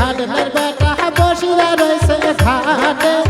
ঘাটের বেটা বসিয়া রয়েছে ঘাটে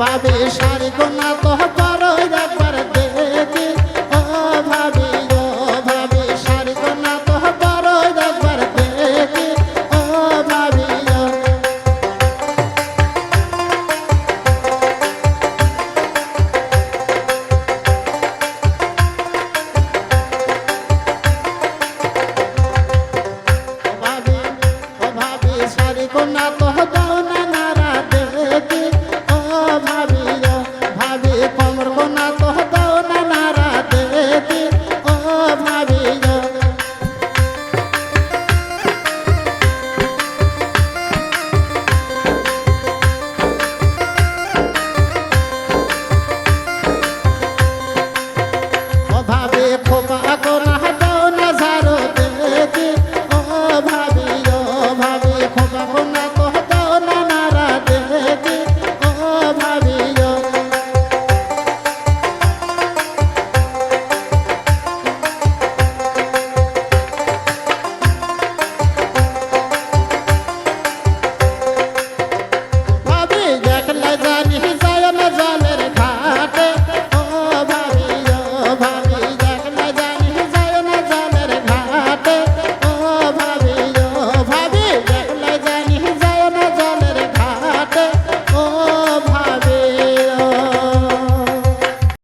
ভাবি শাড়ি কোনা তো বড় একবার দেখি। ও ভাবি ও ভাবি শাড়ি কোনা তো বড় একবার দেখি ও ভাবি ভাবি তো